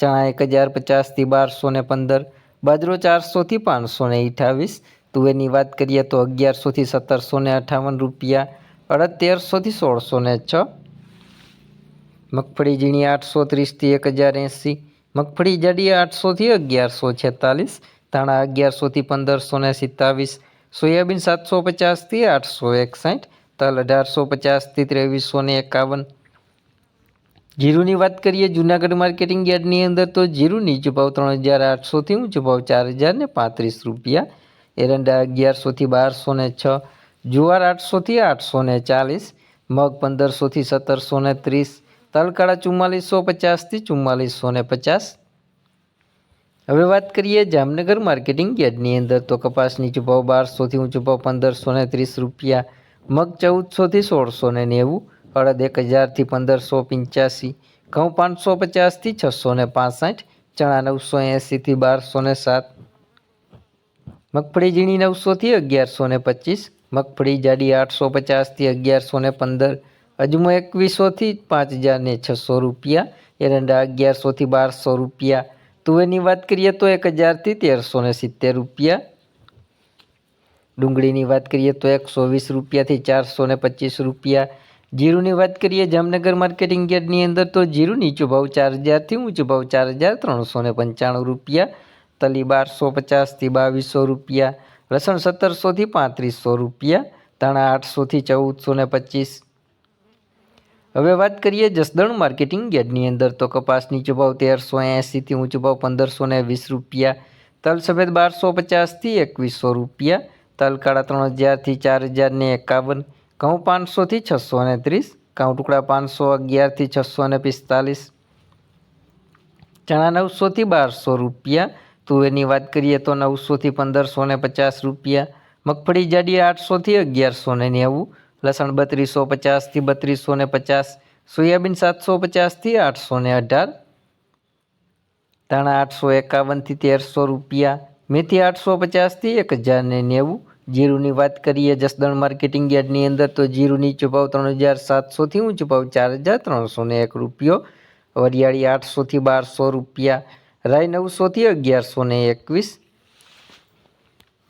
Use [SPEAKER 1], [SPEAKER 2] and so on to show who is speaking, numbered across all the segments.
[SPEAKER 1] ચણા એક હજાર પચાસથી બારસો ને પંદર, બાજરો ચારસોથી પાંચસો ને અઠાવીસ, તુવેરની વાત કરીએ તો અગિયારસોથી સત્તરસો ને અઠાવન રૂપિયા, અડતેરસોથી સોળસો ને છ, મગફળી ઝીણી આઠસો ત્રીસથી એક હજાર એંસી, મગફળી જડી આઠસોથી અગિયારસો છેતાલીસ, ધાણા અગિયારસોથી પંદરસો ને સિત્તાવીસ, સોયાબીન સાતસો પચાસથી આઠસો એકસાઠ, તલ અઢારસો પચાસથી ત્રેવીસો ને એકાવન જીરુની વાત કરીએ, જુનાગઢ માર્કેટિંગ યાર્ડની અંદર તો જીરું નીચો ભાવ ત્રણ હજાર આઠસોથી ઊંચો ભાવ ચાર હજાર ને પાંત્રીસ રૂપિયા. એરંડા અગિયારસોથી બારસો ને છ, જુવાર આઠસોથી આઠસો ને ચાલીસ, મગ પંદરસોથી સત્તરસો ને ત્રીસ, તલકાળા ચુમ્માલીસો પચાસથી ચુમ્માલીસો ને પચાસ. હવે વાત કરીએ જામનગર માર્કેટિંગ યાર્ડની અંદર તો કપાસ નીચો ભાવ બારસોથી ઊંચો ભાવ પંદરસો ને ત્રીસ રૂપિયા, મગ ચૌદસોથી સોળસો ને નેવું અડદ એક હજારથી પંદરસો પંચ્યાસી, ઘઉં પાંચસો પચાસથી છસો ને પાસઠ, ચણા નવસો એંસીથી બારસો ને સાત, મગફળી ઝીણી નવસોથી અગિયારસો ને પચીસ, મગફળી જાડી આઠસો પચાસથી અગિયારસો ને પંદર, અજમો એકવીસોથી પાંચ હજાર ને છસો રૂપિયા, એરંડા અગિયારસોથી બારસો રૂપિયા, તુવેરની વાત કરીએ તો એક હજારથી તેરસો ને સિત્તેર રૂપિયા, ડુંગળીની વાત કરીએ તો એકસો વીસ રૂપિયાથી ચારસો ને પચીસ રૂપિયા જીરુની વાત કરીએ, જામનગર માર્કેટિંગ યાર્ડની અંદર તો જીરું નીચો ભાવ ચાર હજારથી ઊંચો ભાવ ચાર હજાર ત્રણસો ને પંચાણું રૂપિયા, તલી બારસો પચાસથી બાવીસો રૂપિયા, લસણ સત્તરસોથી પાંત્રીસો રૂપિયા, ધાણા આઠસોથી ચૌદસો ને પચીસ. હવે વાત કરીએ જસદણ માર્કેટિંગ યાર્ડની અંદર તો કપાસ નીચો ભાવ તેરસો એંસીથી ઊંચો ભાવ પંદરસો ને વીસ રૂપિયા, તલ સફેદ બારસો પચાસથી એકવીસો રૂપિયા, તલ કાળા ત્રણ હજારથી ચાર હજાર ને એકાવન ઘઉં પાંચસોથી છસો ને ત્રીસ ઘઉં ટુકડા પાંચસો અગિયારથી છસો ને પિસ્તાલીસ. ચણા નવસોથી બારસો રૂપિયા, તુવેરની વાત કરીએ તો નવસોથી પંદરસો ને પચાસ રૂપિયા, મગફળી જાડી આઠસોથી અગિયારસો ને નેવું, લસણ બત્રીસો પચાસથી બત્રીસો ને પચાસ, સોયાબીન સાતસો પચાસથી આઠસો ને અઢાર, ધાણા આઠસો એકાવનથી તેરસો રૂપિયા, મેથી આઠસો પચાસથી એક હજાર ને નેવું જીરુની વાત કરીએ જસદણ માર્કેટિંગ યાર્ડની અંદર, તો જીરું નીચો ત્રણ હજાર સાતસોથી ઊંચો ભાવ ચાર હજાર ત્રણસો ને એક રૂપિયો, વરિયાળી આઠસોથી બારસો રૂપિયા, રાય નવસોથી અગિયારસો ને એકવીસ.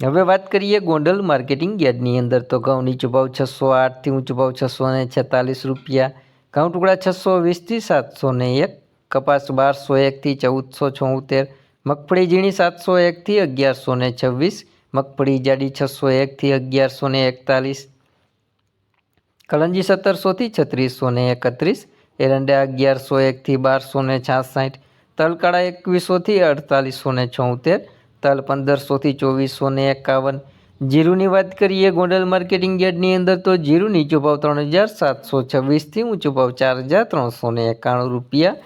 [SPEAKER 1] હવે વાત કરીએ ગોંડલ માર્કેટિંગ યાર્ડની અંદર, તો ઘઉં નીચો છસો આઠથી ઊંચો ભાવ છસો ને છેતાલીસ રૂપિયા, ઘઉં ટુકડા છસો વીસથી સાતસો ને એક, કપાસ બારસો એકથી ચૌદસો ચોતેર મગફળી ઝીણી સાતસો એકથી અગિયારસો ને છવ્વીસ મગફળી જાડી છસો એકથી અગિયારસો ને એકતાલીસ. કલંજી સત્તરસોથી છત્રીસો ને એકત્રીસ. એરંડા અગિયારસો એકથી બારસો ને છાસઠ. તલકાળા એકવીસોથી અડતાલીસો ને છોતેર તલ પંદરસોથી ચોવીસો ને એકાવન. જીરુની વાત કરીએ ગોંડલ માર્કેટિંગ યાર્ડની અંદર તો જીરુ નીચો ભાવ ત્રણ હજાર સાતસો છવ્વીસથી ઊંચો ભાવ ચાર હજાર ત્રણસો ને એકાણું રૂપિયા.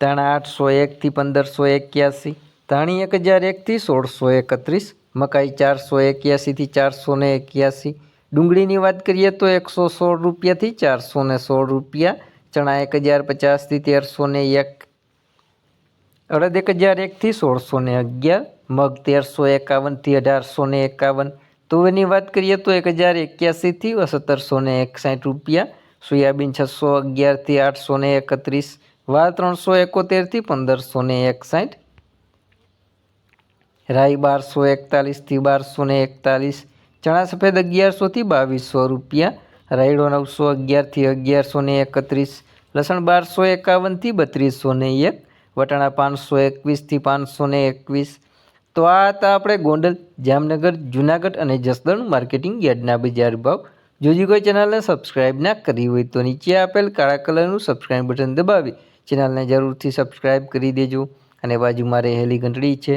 [SPEAKER 1] ત્રણ આઠસો એકથી પંદરસો એક્યાસી. ધાણી એક હજાર એકથી સોળસો એકત્રીસ, મકાઈ ચારસો એક્યાસીથી ચારસો ને એક્યાસી. ડુંગળીની વાત કરીએ તો એકસો સોળ રૂપિયાથી ચારસો ને સોળ રૂપિયા, ચણા એક હજાર પચાસથી તેરસો ને એક. અડદ એક હજાર એકથી સોળસો ને અગિયાર, મગ તેરસો એકાવનથી અઢારસો ને એકાવન. તુવેરની વાત કરીએ તો એક હજાર એક્યાસીથી સત્તરસો ને એકસાઠ રૂપિયા, સોયાબીન છસો અગિયારથી આઠસો ને એકત્રીસ વાર ત્રણસો એકોતેરથી પંદરસો ને એકસાઠ રાઈ બારસો એકતાલીસથી બારસો ને એકતાલીસ ચણા સફેદ અગિયારસોથી બાવીસો રૂપિયા, રાયડો નવસો અગિયારથી અગિયારસો ને એકત્રીસ, લસણ બારસો એકાવનથી બત્રીસો ને એક, વટાણા પાંચસો એકવીસથી પાંચસો ને એકવીસ. તો આ હતા આપણે ગોંડલ, જામનગર, જુનાગઢ અને જસદણ માર્કેટિંગ યાર્ડના બજાર ભાવ. જો હજી કોઈ ચેનલને સબસ્ક્રાઇબ ના કરી હોય તો નીચે આપેલ કાળા કલરનું સબસ્ક્રાઇબ બટન દબાવી. ચેનલને જરૂરથી સબસ્ક્રાઇબ કરી દેજો. અને બાજુમાં રહેલી ઘંટડી છે.